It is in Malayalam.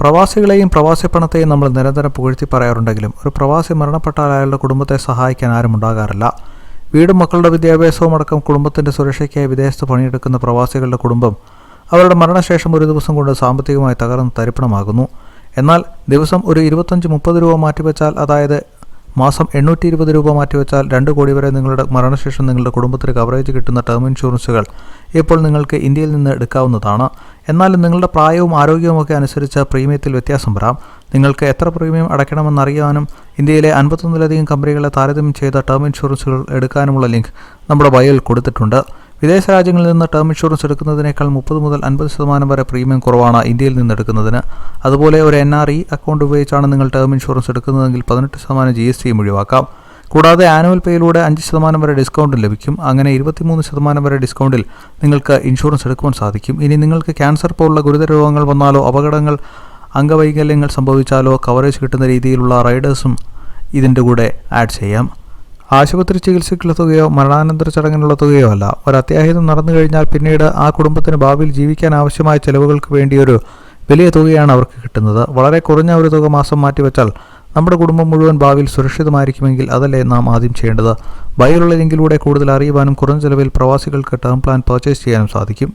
പ്രവാസികളെയും പ്രവാസി പണത്തെയും നമ്മൾ നിരന്തരം പുകഴ്ത്തി പറയാറുണ്ടെങ്കിലും ഒരു പ്രവാസി മരണപ്പെട്ടാൽ അയാളുടെ കുടുംബത്തെ സഹായിക്കാൻ ആരും ഉണ്ടാകാറില്ല. വീടും മക്കളുടെ വിദ്യാഭ്യാസവും അടക്കം കുടുംബത്തിന്റെ സുരക്ഷയ്ക്കായി വിദേശത്ത് പണിയെടുക്കുന്ന പ്രവാസികളുടെ കുടുംബം അവരുടെ മരണശേഷം ഒരു ദിവസം കൊണ്ട് സാമ്പത്തികമായി തകർന്ന് തരിപ്പണമാകുന്നു. എന്നാൽ ദിവസം ഒരു ഇരുപത്തഞ്ച് മുപ്പത് രൂപ മാറ്റിവെച്ചാൽ അതായത് മാസം എണ്ണൂറ്റി ഇരുപത് രൂപ മാറ്റിവെച്ചാൽ രണ്ട് കോടി വരെ നിങ്ങളുടെ മരണശേഷം നിങ്ങളുടെ കുടുംബത്തിന് കവറേജ് കിട്ടുന്ന ടേം ഇൻഷുറൻസുകൾ ഇപ്പോൾ നിങ്ങൾക്ക് ഇന്ത്യയിൽ നിന്ന് എടുക്കാവുന്നതാണ്. എന്നാൽ നിങ്ങളുടെ പ്രായവും ആരോഗ്യവുമൊക്കെ അനുസരിച്ച് പ്രീമിയത്തിൽ വ്യത്യാസം വരാം. നിങ്ങൾക്ക് എത്ര പ്രീമിയം അടയ്ക്കണമെന്നറിയാനും ഇന്ത്യയിലെ അൻപത്തൊന്നിലധികം കമ്പനികളെ താരതമ്യം ചെയ്ത ടേം ഇൻഷുറൻസുകൾ എടുക്കാനുമുള്ള ലിങ്ക് നമ്മുടെ ബയോയിൽ കൊടുത്തിട്ടുണ്ട്. വിദേശ രാജ്യങ്ങളിൽ നിന്ന് ടേം ഇൻഷുറൻസ് എടുക്കുന്നതിനേക്കാൾ മുപ്പത് മുതൽ അൻപത് ശതമാനം വരെ പ്രീമിയം കുറവാണ് ഇന്ത്യയിൽ നിന്ന് എടുക്കുന്നതിന്. അതുപോലെ ഒരു എൻ ആർ ഇ അക്കൗണ്ട് ഉപയോഗിച്ചാണ് നിങ്ങൾ ടേം ഇൻഷുറൻസ് എടുക്കുന്നതെങ്കിൽ പതിനെട്ട് ശതമാനം ജി എസ് ടിയും ഒഴിവാക്കാം. കൂടാതെ ആനുവൽ പേയിലൂടെ അഞ്ച് ശതമാനം വരെ ഡിസ്കൗണ്ട് ലഭിക്കും. അങ്ങനെ ഇരുപത്തിമൂന്ന് ശതമാനം വരെ ഡിസ്കൗണ്ടിൽ നിങ്ങൾക്ക് ഇൻഷുറൻസ് എടുക്കുവാൻ സാധിക്കും. ഇനി നിങ്ങൾക്ക് ക്യാൻസർ പോലുള്ള ഗുരുതര രോഗങ്ങൾ വന്നാലോ അപകടങ്ങൾ അംഗവൈകല്യങ്ങൾ സംഭവിച്ചാലോ കവറേജ് കിട്ടുന്ന രീതിയിലുള്ള റൈഡേഴ്സും ഇതിന്റെ കൂടെ ആഡ് ചെയ്യാം. ആശുപത്രി ചികിത്സയ്ക്കുള്ള തുകയോ മരണാനന്തര ചടങ്ങിനുള്ള തുകയോ അല്ല. ഒരു അത്യാഹിതം നടന്നു കഴിഞ്ഞാൽ പിന്നീട് ആ കുടുംബത്തിന് ഭാവിയിൽ ജീവിക്കാൻ ആവശ്യമായ ചെലവുകൾക്ക് വേണ്ടിയൊരു വലിയ തുകയാണ് അവർക്ക് കിട്ടുന്നത്. വളരെ കുറഞ്ഞ ഒരു തുക മാസം മാറ്റിവെച്ചാൽ നമ്മുടെ കുടുംബം മുഴുവൻ ഭാവിയിൽ സുരക്ഷിതമായിരിക്കുമെങ്കിൽ അതല്ലേ നാം ആദ്യം ചെയ്യേണ്ടത്? ബയോയുള്ള ലിങ്കിലൂടെ കൂടുതൽ അറിയുവാനും കുറഞ്ഞ ചെലവിൽ പ്രവാസികൾക്ക് ടേം പ്ലാൻ പർച്ചേസ് ചെയ്യാനും സാധിക്കും.